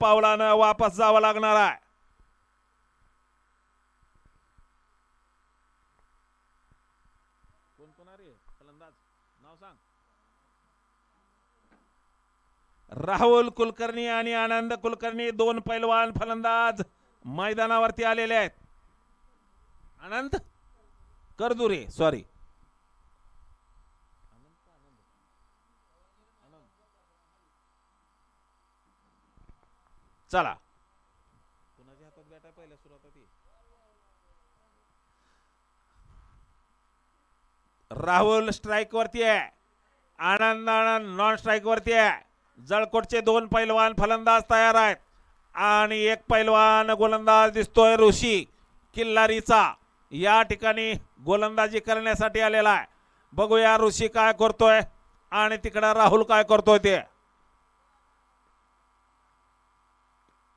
पावलानं वापस जावं लागणार आहे. राहुल कुलकर्णी आणि आनंद कुलकर्णी दोन पैलवान फलंदाज मैदानावरती आलेले आहेत. आनंद? करदुरे सॉरी चला. कुणाच्या हातात बॅट आहे पहिल्या सुरुवात राहुल स्ट्राईक वरती आहे. आनंद आनंद नॉन स्ट्राईक वरती आहे. जळकोटचे दोन पैलवान फलंदाज तयार आहेत. आणि एक पैलवान गोलंदाज दिसतोय ऋषी किल्लारीचा. या ठिकाणी गोलंदाजी करण्यासाठी आलेला आहे. बघूया ऋषी काय करतोय आणि तिकडं राहुल काय करतोय ते.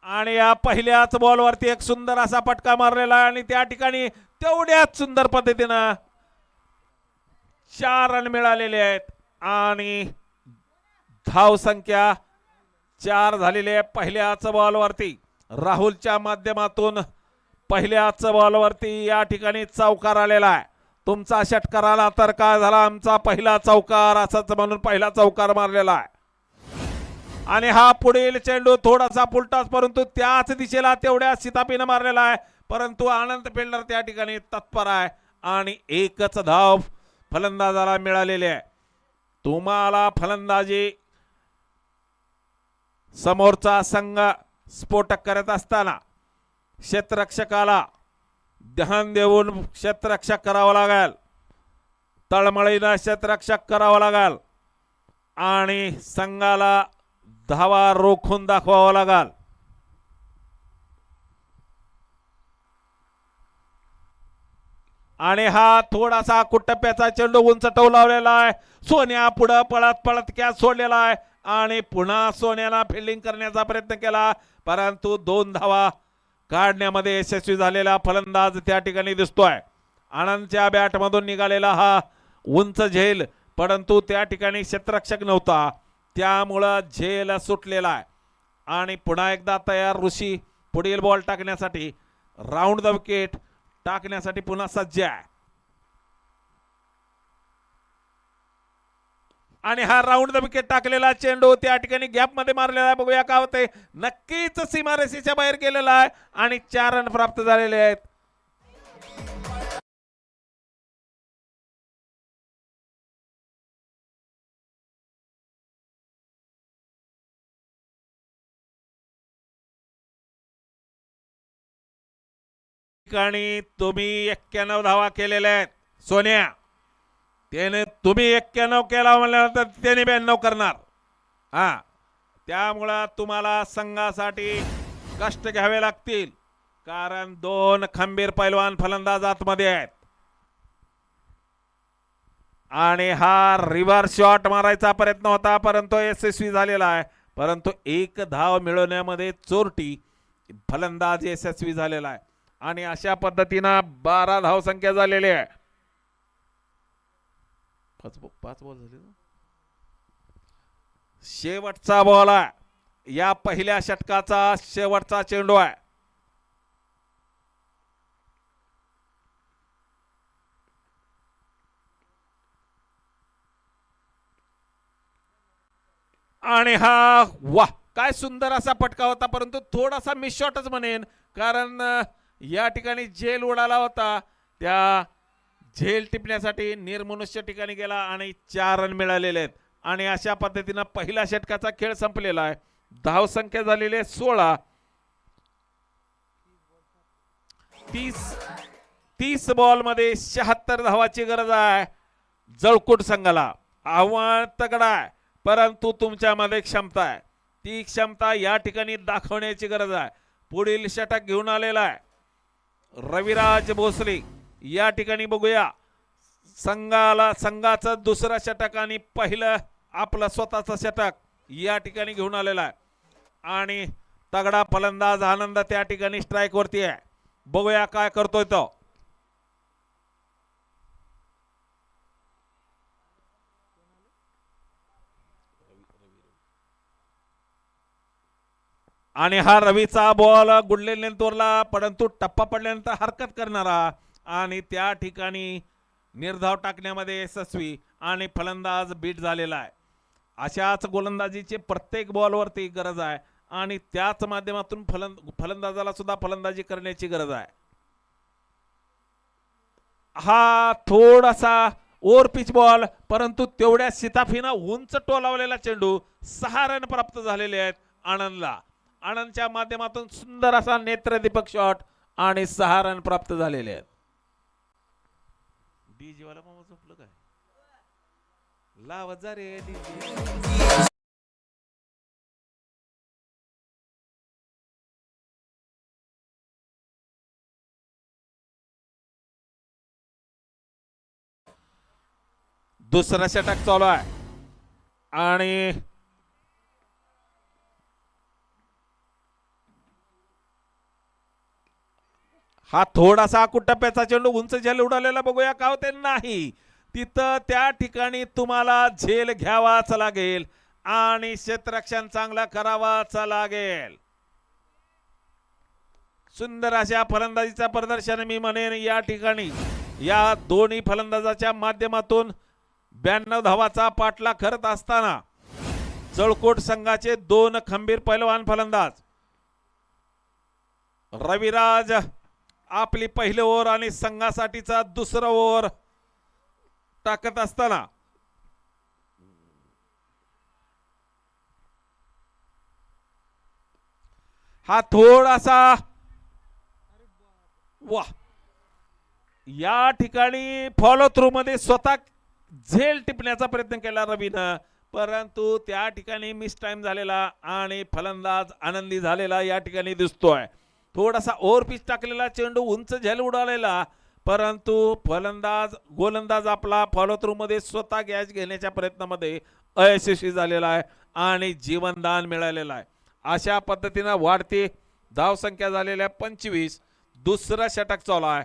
आणि या पहिल्याच बॉलवरती एक सुंदर असा पटका मारलेला आहे आणि त्या ठिकाणी तेवढ्याच सुंदर पद्धतीनं चार रन मिळालेले आहेत आणि धाव संख्या चार झालेली आहे पहिल्याच बॉलवरती. राहुलच्या माध्यमातून पहिल्याच बॉलवरती या ठिकाणी चौकार आलेला आहे. तुमचा षटकार आला तर काय झाला आमचा पहिला चौकार असंच म्हणून पहिला चौकार मारलेला आहे. आणि हा पुढील चेंडू थोडासा फुलटाच परंतु त्याच दिशेला तेवढ्या सीतापीनं मारलेला आहे. परंतु आनंद फिल्डर त्या ठिकाणी तत्पर आहे आणि एकच धाव फलंदाजाला मिळालेली आहे. तुम्हाला फलंदाजी समोरचा संघ स्फोटक करत असताना क्षेत्ररक्षकाला ध्यान देऊन क्षेत्ररक्षक करावं लागेल. तळमळीनं क्षेत्ररक्षक करावं लागेल. आणि संघाला धावा रोखून दाखवावा लागाल. आणि हा थोडासा कुटप्याचा चेंडू उंच टवलावलेला आहे. सोन्या पुढं पळत पळत कॅच सोडलेला आहे. आणि पुन्हा सोन्याला फिल्डिंग करण्याचा प्रयत्न केला. परंतु दोन धावा काढण्यामध्ये यशस्वी झालेला फलंदाज त्या ठिकाणी दिसतोय. आनंदच्या बॅटमधून निघालेला हा उंच झेल परंतु त्या ठिकाणी क्षेत्ररक्षक नव्हता. त्यामुळं झेल सुटलेला आहे. आणि पुन्हा एकदा तयार ऋषी पुढील बॉल टाकण्यासाठी राऊंड द विकेट टाकण्यासाठी पुन्हा सज्ज आहे. आणि हा राऊंड द विकेट टाकलेला चेंडू त्या ठिकाणी गॅपमध्ये मारलेला आहे. बघूया काय होतंय. नक्कीच सीमारेसीच्या बाहेर गेलेला आहे. आणि चार रन प्राप्त झालेले आहेत. ठिकाणी तुम्ही एक्क्याण्णव धावा केलेल्या आहेत. सोन्या त्याने तुम्ही एक्क्याण्णव केला म्हणल्यानंतर त्याने ब्याण्णव करणार. हा त्यामुळं तुम्हाला संघासाठी कष्ट घ्यावे लागतील. कारण दोन खंबीर पैलवान फलंदाज आतमध्ये आहेत. आणि हा रिव्हर्स शॉट मारायचा प्रयत्न होता परंतु यशस्वी झालेला आहे. परंतु एक धाव मिळवण्यामध्ये चोरटी फलंदाज यशस्वी झालेला आहे. आणि अशा पद्धतीनं बारा धाव संख्या झालेली आहे. पाच बॉ- पाच बॉल झाले? शेवटचा बॉल आहे. या पहिल्या षटकाचा शेवटचा चेंडू आहे. आणि हा वा काय सुंदर असा पटका होता परंतु थोडासा मिस शॉटच म्हणेन कारण या ठिकाणी झेल उडाला होता. त्या झेल टिपण्यासाठी निर्मनुष्य ठिकाणी गेला आणि चार रन मिळालेले आहेत. आणि अशा पद्धतीनं पहिल्या षटकाचा खेळ संपलेला आहे. धावसंख्या झालेली आहे सोळा. तीस तीस बॉलमध्ये शहात्तर धावाची गरज आहे. जळकूट संघाला. आव्हान तगडा आहे. परंतु तुमच्यामध्ये क्षमता आहे. ती क्षमता या ठिकाणी दाखवण्याची गरज आहे. पुढील षटक घेऊन आलेला आहे. रविराज भोसले या ठिकाणी बघूया. संघाला संघाचं दुसरा षटक आणि पहिलं आपलं स्वतःचं षटक या ठिकाणी घेऊन आलेला आहे. आणि तगडा फलंदाज आनंद त्या ठिकाणी स्ट्राईकवरती आहे. बघूया काय करतोय तो. आणि हा रवीचा बॉल गुडलेल्या तोरला परंतु टप्पा पडल्यानंतर हरकत करणारा आणि त्या ठिकाणी निर्धाव टाकण्यामध्ये यशस्वी आणि फलंदाज बीट झालेला आहे. अशाच गोलंदाजीचे प्रत्येक बॉलवरती गरज आहे आणि त्याच माध्यमातून फलं फलंदाजाला सुद्धा फलंदाजी करण्याची गरज आहे. हा थोडासा ओव्हर पिच बॉल परंतु तेवढ्या सीताफीनं उंच टोलावलेला चेंडू सहा रन प्राप्त झालेले आहेत आनंदला. आनंदच्या माध्यमातून सुंदर असा नेत्रदीपक शॉट आणि सहा रन प्राप्त झालेले आहेत. मामा झोपलं काय? लावत जा रे डीजे दुसरा षटक चालू आहे. आणि हा थोडासा कुटप्प्याचा चेंडू उंच झेल उडालेला बघूया का होते नाही. तिथं त्या ठिकाणी तुम्हाला झेल घ्यावाच लागेल आणि क्षेत्ररक्षण चांगला करावाच लागेल. सुंदर अशा फलंदाजीचा प्रदर्शन मी म्हणेन या ठिकाणी. या दोन्ही फलंदाजाच्या माध्यमातून ब्याण्णव धावाचा पाठला करत असताना जळकोट संघाचे दोन खंबीर पैलवान फलंदाज. रविराज आपली पहिलं ओव्हर आणि संघासाठीचा दुसरा ओव्हर टाकत असताना. हा थोडासा वा या ठिकाणी फॉलो थ्रू मध्ये स्वतः झेल टिपण्याचा प्रयत्न केला रवीनं परंतु त्या ठिकाणी मिस टाइम झालेला आणि फलंदाज आनंदी झालेला या ठिकाणी दिसतोय. थोडासा ओव्हरपिच टाकलेला चेंडू उंच झेल उडालेला. परंतु फलंदाज गोलंदाज आपला फॉलोथ्रूमध्ये स्वतः गॅच घेण्याच्या प्रयत्नामध्ये अयशस्वी झालेला आहे आणि जीवनदान मिळालेलं आहे. अशा पद्धतीनं वाढती धावसंख्या झालेल्या पंचवीस दुसरा षटक चालू आहे.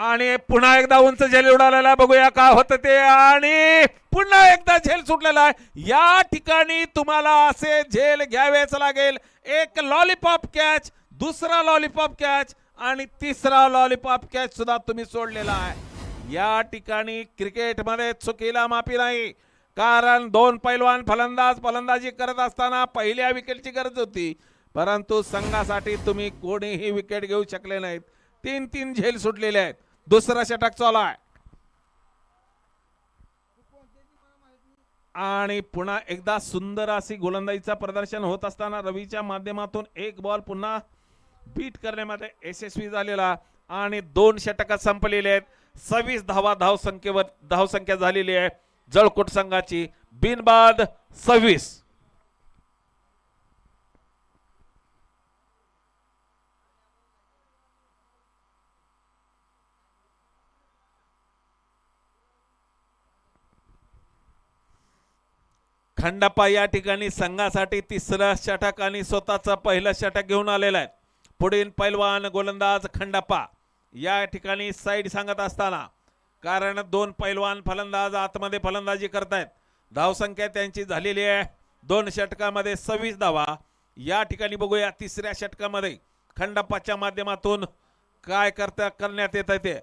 आणि पुन्हा एकदा उंच झेल उडालेला बघूया का होतं ते. आणि पुन्हा एकदा झेल सुटलेला आहे. या ठिकाणी तुम्हाला असे झेल घ्यावेच लागेल. एक लॉलीपॉप कॅच दुसरा लॉलीपॉप कॅच आणि तिसरा लॉलीपॉप कॅच सुद्धा तुम्ही सोडलेला आहे. या ठिकाणी क्रिकेटमध्ये चुकीला माफी नाही. कारण दोन पैलवान फलंदाज फलंदाजी करत असताना पहिल्या विकेटची गरज होती. परंतु संघासाठी तुम्ही कोणीही विकेट घेऊ शकले नाहीत. तीन तीन झेल सुटलेले आहेत. दुसरा षटक चालू आहे. आणि पुन्हा एकदा सुंदर अशी गोलंदाजीचा प्रदर्शन होत असताना रवीच्या माध्यमातून एक बॉल पुन्हा बीट करण्यामध्ये यशस्वी झालेला आणि दोन षटक संपलेले आहेत. सव्वीस धावा धावसंख्येवर धावसंख्या झालेली आहे. जळकोट संघाची बिनबाद सव्वीस. खंडापा या ठिकाणी संघासाठी तिसरा षटक आणि स्वतःचा पहिलं षटक घेऊन आलेला आहे. पुढील पैलवान गोलंदाज खंडापा या ठिकाणी साईड सांगत असताना कारण दोन पैलवान फलंदाज आतमध्ये फलंदाजी करतायत. धावसंख्या त्यांची झालेली आहे. दोन षटकामध्ये सव्वीस धावा. या ठिकाणी बघूया तिसऱ्या षटकामध्ये खंडापाच्या माध्यमातून काय करता करण्यात येत आहे ते.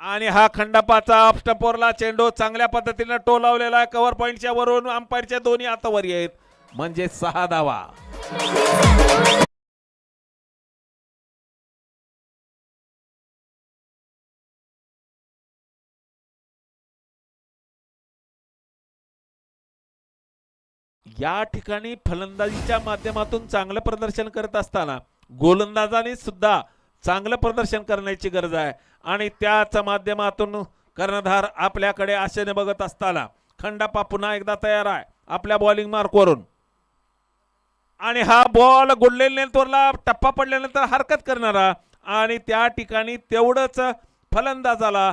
आणि हा खंडापाचा ऑफस्टपोरला चेंडू चांगल्या पद्धतीने टोलावलेला आहे. कव्हर पॉईंटच्या वरून अंपायरच्या दोन्ही हातावर आहेत म्हणजे सहा धावा. या ठिकाणी फलंदाजीच्या माध्यमातून चांगलं प्रदर्शन करत असताना गोलंदाजाने सुद्धा चांगलं प्रदर्शन करण्याची गरज आहे. आणि त्याच माध्यमातून कर्णधार आपल्याकडे आशेने बघत असताना खंडापा पुन्हा एकदा तयार आहे. आपल्या बॉलिंग मार्कवरून आणि हा बॉल गुडलेल्या टप्पा पडल्यानंतर हरकत करणारा आणि त्या ठिकाणी तेवढंच फलंदाजाला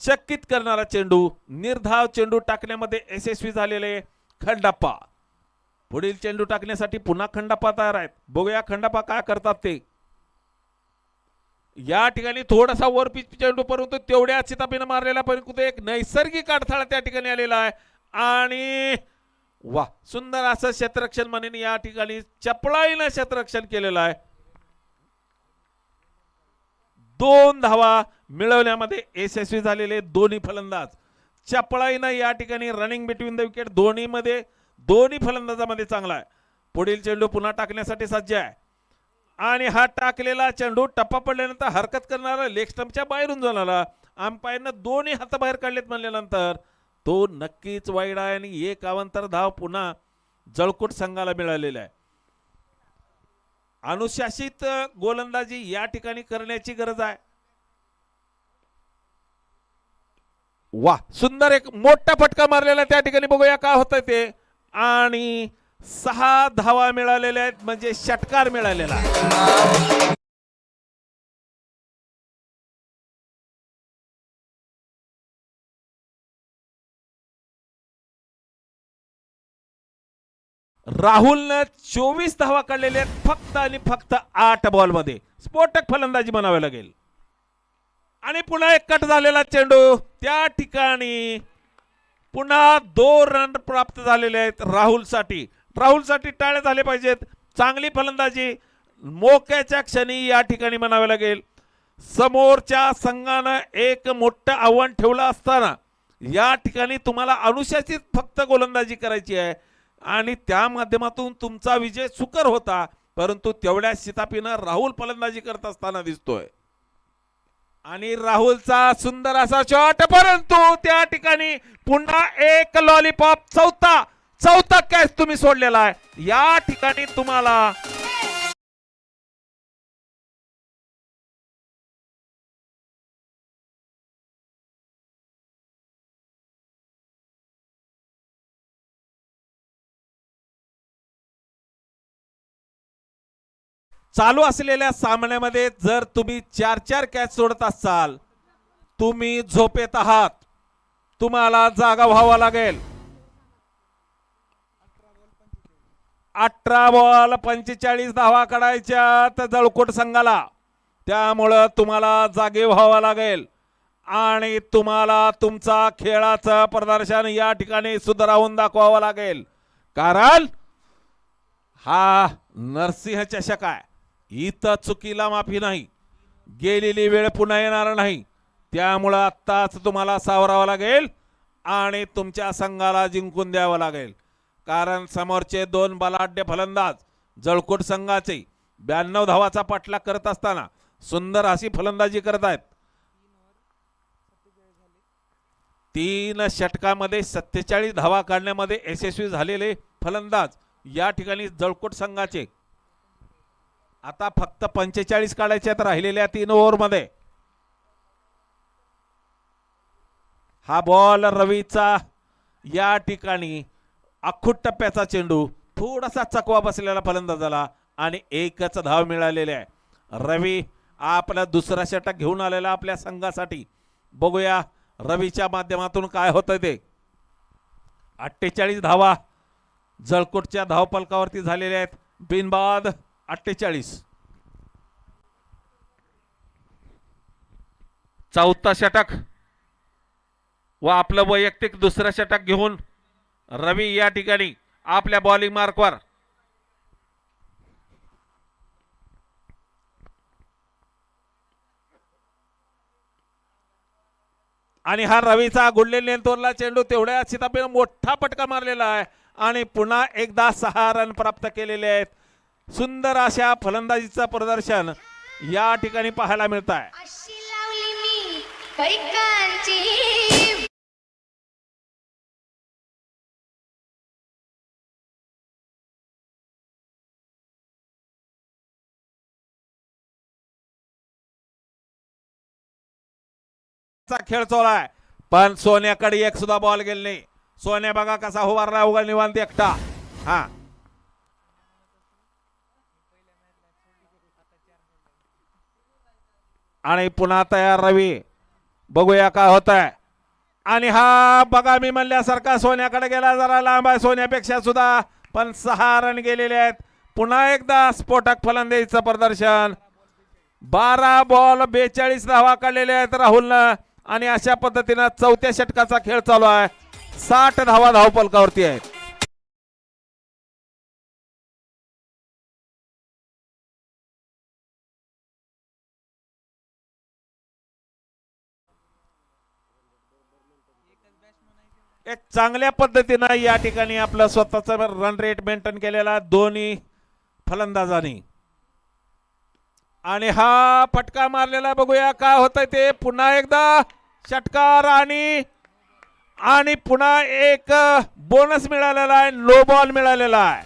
चकित करणारा चेंडू निर्धाव चेंडू टाकण्यामध्ये यशस्वी झालेले खंडाप्पा पुढील चेंडू टाकण्यासाठी पुन्हा खंडाप्पा तयार आहेत. बघूया खंडाप्पा काय करतात ते. या ठिकाणी थोडासा वर पिच चेंडू परंतु तेवढ्या चितापीनं मारलेला परंतु एक नैसर्गिक अडथळा त्या ठिकाणी आलेला आहे. आणि वा सुंदर असं क्षेत्ररक्षण म्हणून या ठिकाणी चपळाईनं क्षेत्ररक्षण केलेलं आहे. दोन धावा मिळवण्यामध्ये यशस्वी झालेले दोन्ही फलंदाज. चपळाईनं या ठिकाणी रनिंग बिटवीन द विकेट दोन्हीमध्ये दोन्ही फलंदाजामध्ये चांगला आहे. पुढील चेंडू पुन्हा टाकण्यासाठी सज्ज आहे. आणि हा टाकलेला चेंडू टप्पा पडल्यानंतर हरकत करणारा लेग स्टंपच्या बाहेरून झाला अंपायरनं दोन्ही हात बाहेर काढलेत म्हणल्यानंतर तो नक्कीच वाईट आहे आणि एक अवंतर धाव पुन्हा जळकोट संघाला मिळालेला आहे. अनुशासित गोलंदाजी या ठिकाणी करण्याची गरज आहे. वा सुंदर एक मोठा फटका मारलेला त्या ठिकाणी बघूया काय होत ते. आणि सहा धावा मिळालेल्या आहेत म्हणजे षटकार मिळालेला राहुलनं चोवीस धावा काढलेल्या आहेत फक्त आणि फक्त आठ बॉलमध्ये. स्फोटक फलंदाजी म्हणावी लागेल. आणि पुन्हा एक कट झालेला चेंडू. त्या ठिकाणी पुन्हा दोन रन प्राप्त झालेले आहेत राहुलसाठी. राहुलसाठी टाळे झाले पाहिजेत. चांगली फलंदाजी मोक्याच्या क्षणी या ठिकाणी म्हणावे लागेल. समोरच्या संघानं एक मोठं आव्हान ठेवलं असताना या ठिकाणी तुम्हाला अनुशासित फक्त गोलंदाजी करायची आहे. आणि त्या माध्यमातून तुमचा विजय सुकर होता परंतु तेवढ्या शितापीनं राहुल फलंदाजी करत असताना दिसतोय. आणि राहुलचा सुंदर असा शॉट परंतु त्या ठिकाणी पुन्हा एक लॉलीपॉप चौथा चौथा कॅच तुम्ही सोडलेला आहे. या ठिकाणी तुम्हाला चालू असलेल्या सामन्यामध्ये जर तुम्ही चार चार कॅच सोडत असाल तुम्ही झोपेत आहात. तुम्हाला जागा व्हावा लागेल. अठरा बॉल पंचेचाळीस धावा काढायच्या तर जळकोट संघाला. त्यामुळं तुम्हाला जागे व्हावं लागेल. आणि तुम्हाला तुमचा खेळाचं प्रदर्शन या ठिकाणी सुधारावून दाखवावं लागेल. कारण हा नरसिंह चषक आहे. इथं चुकीला माफी नाही. गेलेली वेळ पुन्हा येणार नाही. त्यामुळं आत्ताच तुम्हाला सावरावं लागेल आणि तुमच्या संघाला जिंकून द्यावं लागेल. कारण समोरचे दोन बलाढ्य फलंदाज जळकोट संघाचे ब्याण्णव धावाचा पाठलाग करत असताना सुंदर अशी फलंदाजी करत आहेत. तीन षटकामध्ये सत्तेचाळीस धावा काढण्यामध्ये यशस्वी झालेले फलंदाज या ठिकाणी जळकोट संघाचे. आता फक्त पंचेचाळीस काढायचे आहेत राहिलेल्या तीन ओव्हरमध्ये. हा बॉल रवीचा या ठिकाणी अख्खूट टप्प्याचा चेंडू थोडासा चकवा बसलेला फलंदाजाला आणि एकच धाव मिळालेली आहे. रवी आपला दुसरा षटक घेऊन आलेला आपल्या संघासाठी. बघूया रवीच्या माध्यमातून काय होतं ते. अठ्ठेचाळीस धावा जळकोटच्या धावपलकावरती झालेल्या आहेत. बिनबाद अठ्ठेचाळीस. चौथा षटक व आपलं वैयक्तिक दुसरं षटक घेऊन रवी या ठिकाणी आपल्या बॉलिंग मार्कवर आणि हा रवीचा गुडले तोरला चेंडू तेवढ्या सीतापीनं मोठा पटका मारलेला आहे. आणि पुन्हा एकदा सहा रन प्राप्त केलेले आहेत. सुंदर अशा फलंदाजीचं प्रदर्शन या ठिकाणी पाहायला मिळत आहे अशी खेळ चोलाय पण सोन्याकडे एक सुद्धा बॉल गेले नाही. सोन्या बघा कसा उभारला उघड निवांत एकटा. हा. आणि पुन्हा तयार रवी. बघूया काय होत आहे आणि हा बघा मी म्हणल्यासारखा सोन्याकडे गेला जरा लांब आहे सोन्यापेक्षा सुद्धा. पण सहा रन गेलेले आहेत. पुन्हा एकदा स्फोटक फलंदाजीचं प्रदर्शन. बारा बॉल बेचाळीस धावा काढलेल्या आहेत राहुलनं. आणि अशा पद्धतीनं चौथ्या षटकाचा खेळ चालू आहे. साठ धावा धावपलकावरती आहेत. एक चांगल्या पद्धतीनं या ठिकाणी आपलं स्वतःचं रन रेट मेंटेन केलेला दोन्ही फलंदाजांनी. आणि हा फटका मारलेला बघूया काय होतंय ते. पुन्हा एकदा षटकार आणि आणि पुन्हा एक बोनस मिळालेला आहे नो बॉल मिळालेला आहे.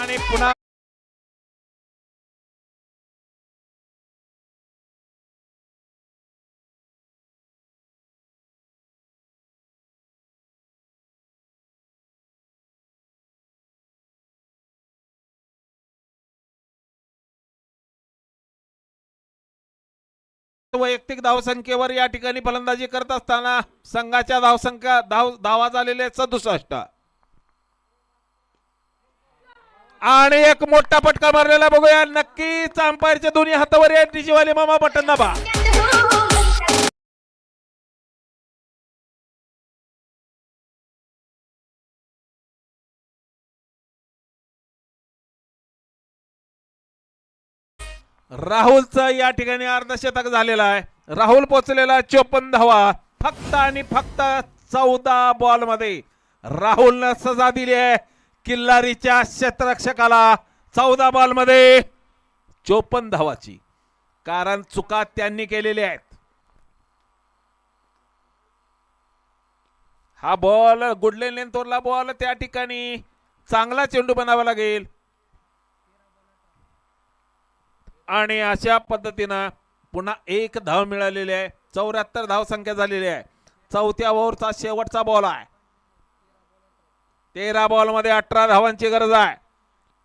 आणि पुन्हा वैयक्तिक धावसंख्येवर या ठिकाणी फलंदाजी करत असताना संघाच्या धावसंख्या धाव धावा झालेले सदुसष्ट. आणि एक मोठा फटका मारलेला बघूया. नक्कीच अंपायरच्या दोन्ही हातावर या डिजीवाले मामा बटन दाबा. हो, हो, हो. राहुलचं या ठिकाणी अर्धशतक झालेलं आहे. राहुल पोचलेला चोपन्न धावा फक्त आणि फक्त चौदा बॉलमध्ये. राहुलनं सजा दिली आहे किल्लारीच्या क्षेत्ररक्षकाला. चौदा बॉलमध्ये चोपन्न धावाची कारण चुका त्यांनी केलेल्या आहेत. हा बॉल गुडले लेंथोरला बॉल त्या ठिकाणी. चांगला चेंडू बनावा लागेल. आणि अशा पद्धतीनं पुन्हा एक धाव मिळालेली आहे. चौऱ्याहत्तर धाव संख्या झालेली आहे. चौथ्या ओव्हरचा शेवटचा बॉल आहे. तेरा बॉलमध्ये अठरा धावांची गरज आहे.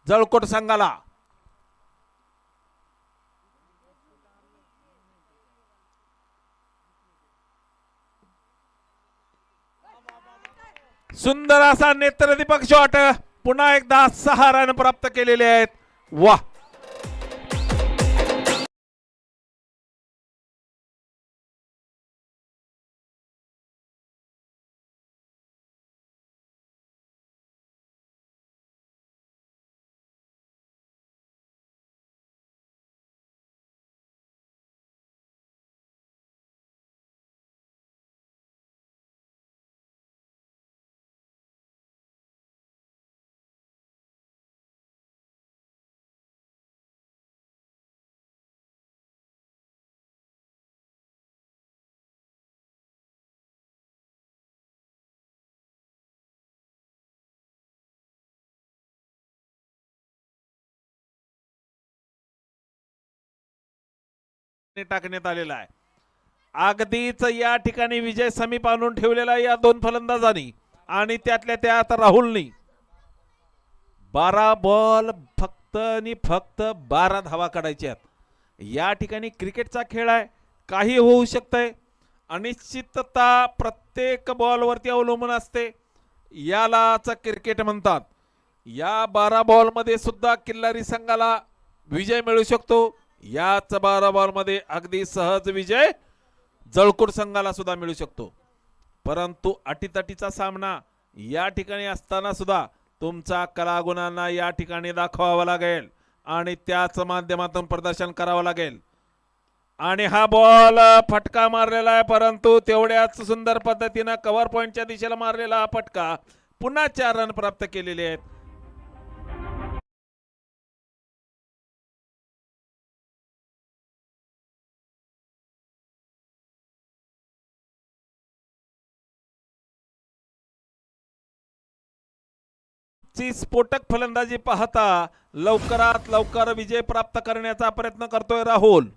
जळकोट संघाला. सुंदर असा नेत्रदीपक शॉट पुन्हा एकदा सहा रन प्राप्त केलेले आहेत. वा टाकण्यात आलेला आहे. अगदीच या ठिकाणी विजय समीप आणून ठेवलेला आहे या दोन फलंदाजांनी. आणि त्यातल्या त्यात राहुलनी. बारा बॉल फक्त आणि फक्त बारा धावा काढायच्या या ठिकाणी क्रिकेटचा खेळ आहे. काही होऊ शकतंय. अनिश्चितता प्रत्येक बॉलवरती अवलंबून असते. यालाच क्रिकेट म्हणतात. या बारा बॉलमध्ये सुद्धा किल्लारी संघाला विजय मिळू शकतो. याच बारा बॉलमध्ये अगदी सहज विजय जळकोट संघाला सुद्धा मिळू शकतो. परंतु अटीतटीचा सामना या ठिकाणी असताना सुद्धा तुमचा कलागुणांना या ठिकाणी दाखवावा लागेल आणि त्याच माध्यमातून प्रदर्शन करावं लागेल. आणि हा बॉल फटका मारलेला आहे परंतु तेवढ्याच सुंदर पद्धतीनं कव्हर पॉईंटच्या दिशेला मारलेला हा फटका पुन्हा चार रन प्राप्त केलेले आहेत. ची स्फोटक फलंदाजी पाहता लवकरात लवकर विजय प्राप्त करण्याचा प्रयत्न करतोय राहुल.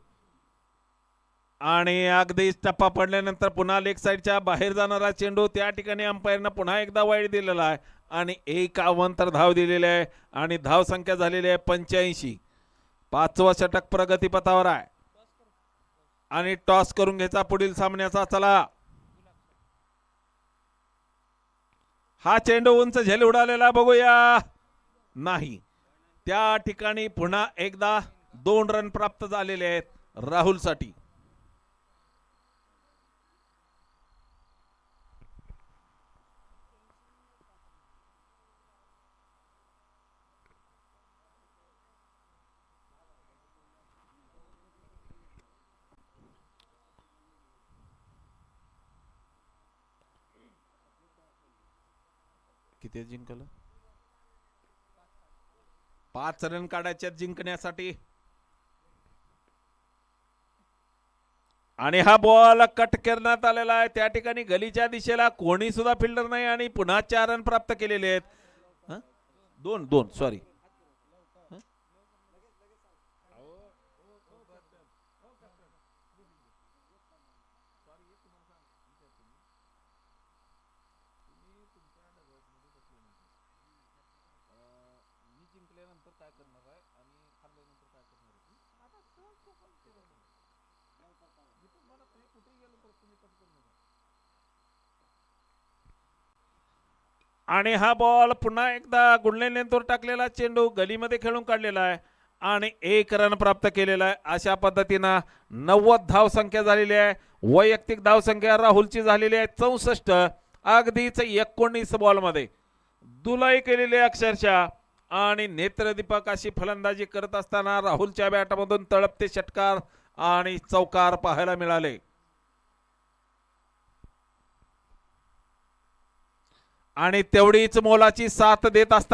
आणि अगदी टप्पा पडल्यानंतर पुन्हा लेग साईडच्या बाहेर जाणारा चेंडू त्या ठिकाणी अंपायरनं पुन्हा एकदा वाईट दिलेला आहे. आणि एक अवंतर धाव दिलेली आहे आणि धाव संख्या झालेली आहे पंच्याऐंशी. पाचवा षटक प्रगतीपथावर आहे. आणि टॉस करून घ्यायचा पुढील सामन्याचा चला. हा चेंडू उंच झेल उडालेला बघूया. नाही. त्या ठिकाणी पुन्हा एकदा दोन रन प्राप्त झालेले आहेत राहुलसाठी. किती जिंकलं? पाच रन काढायचे जिंकण्यासाठी. आणि हा बॉल कट करण्यात आलेला आहे. त्या ठिकाणी गलीच्या दिशेला कोणी सुद्धा फिल्डर नाही आणि पुन्हा चार रन प्राप्त केलेले आहेत. दोन दोन सॉरी आणि हा बॉल पुन्हा एकदा गुंडलेंतूर टाकलेला चेंडू गलीमध्ये खेळून काढलेला आहे. आणि एक रन प्राप्त केलेला आहे. अशा पद्धतीनं नव्वद धाव संख्या झालेली आहे. वैयक्तिक धाव संख्या राहुलची झालेली आहे. चौसष्ट. अगदीच एकोणीस बॉलमध्ये दुलाई केलेली आहे अक्षरशः. आणि नेत्रदीपक अशी फलंदाजी करत असताना राहुलच्या बॅटमधून तळपते षटकार आणि चौकार पाहायला मिळाले. आणि तेवढीच मोलाची साथ देत असतात